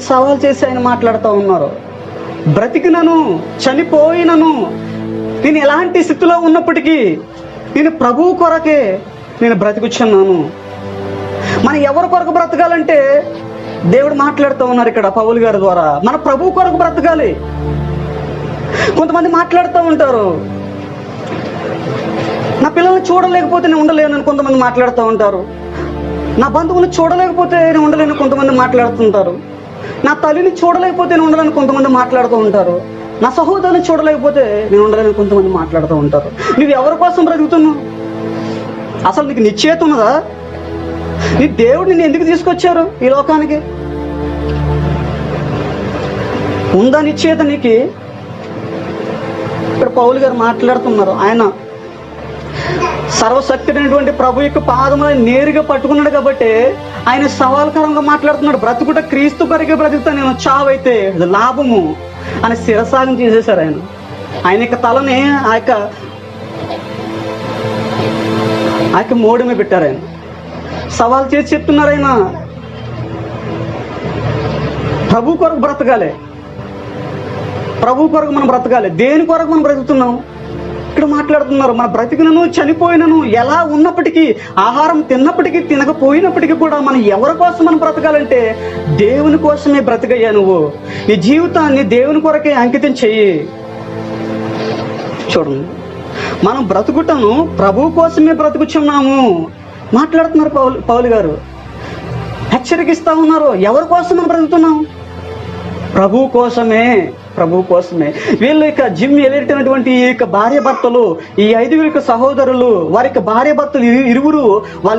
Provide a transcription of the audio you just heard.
సవాల్ చేసి ఆయన మాట్లాడుతూ ఉన్నారు. బ్రతికినను చనిపోయినను నేను ఎలాంటి స్థితిలో ఉన్నప్పటికీ నేను ప్రభువు కొరకే నేను బ్రతికుచున్నాను మనం ఎవరి కొరకు బ్రతకాలంటే దేవుడు మాట్లాడుతూ ఉన్నారు ఇక్కడ పౌలు గారి ద్వారా. మన ప్రభు కొరకు బ్రతకాలి. కొంతమంది మాట్లాడుతూ ఉంటారు. నా పిల్లల్ని చూడలేకపోతే నేను ఉండలేను అని కొంతమంది మాట్లాడుతూ ఉంటారు. నా బంధువులు చూడలేకపోతే నేను ఉండలేను కొంతమంది మాట్లాడుతుంటారు. నా తల్లిని చూడలేకపోతే నేను ఉండాలని కొంతమంది మాట్లాడుతూ ఉంటారు. నా సహోదరుని చూడలేకపోతే నేను ఉండాలని కొంతమంది మాట్లాడుతూ ఉంటారు. నువ్వు ఎవరి కోసం బ్రతుకుతున్నావు? అసలు నీకు నిశ్చేత ఉన్నదా? నీ దేవుడు నిన్ను ఎందుకు తీసుకొచ్చారు ఈ లోకానికి? ఉందా నిశ్చేత నీకు? ఇక్కడ పౌలు గారు మాట్లాడుతున్నారు. ఆయన సర్వశక్తుడైనటువంటి ప్రభు యొక్క పాదములను నేరుగా పట్టుకున్నాడు కాబట్టి ఆయన సవాల్కరంగా మాట్లాడుతున్నాడు. బ్రతుకుట క్రీస్తు కొరకే బ్రతుకుతా నేను చావైతే లాభము అని శిరసాగం చేసేశారు ఆయన. ఆయన యొక్క తలని ఆ యొక్క ఆ యొక్క మోడమే పెట్టారు ఆయన. సవాల్ చేసి చెప్తున్నారు ఆయన. ప్రభు కొరకు బ్రతకాలి. ప్రభు కొరకు మనం బ్రతకాలి. దేని కొరకు మనం బ్రతుకుతున్నాం? ఇక్కడ మాట్లాడుతున్నారు మన బ్రతికినను చనిపోయినను ఎలా ఉన్నప్పటికీ ఆహారం తిన్నప్పటికీ తినకపోయినప్పటికీ కూడా మనం ఎవరి కోసం మనం బ్రతకాలంటే దేవుని కోసమే బ్రతకయ్యా నువ్వు. ఈ జీవితాన్ని దేవుని కొరకే అంకితం చెయ్యి. చూడండి మనం బ్రతుకుటను ప్రభు కోసమే బ్రతుకుచున్నాము. మాట్లాడుతున్నారు పౌలు పౌలు గారు. హెచ్చరికిస్తా ఉన్నారు ఎవరి కోసం మనం బ్రతుకుతున్నాం? ప్రభు కోసమే. ప్రభు కోసమే. వీళ్ళు ఇక జిమ్ వెళ్ళేటటువంటి ఈ యొక్క భార్య భర్తలు ఈ ఐదుగురు యొక్క సహోదరులు వారి యొక్క భార్య భర్తలు ఇరువురు వాళ్ళు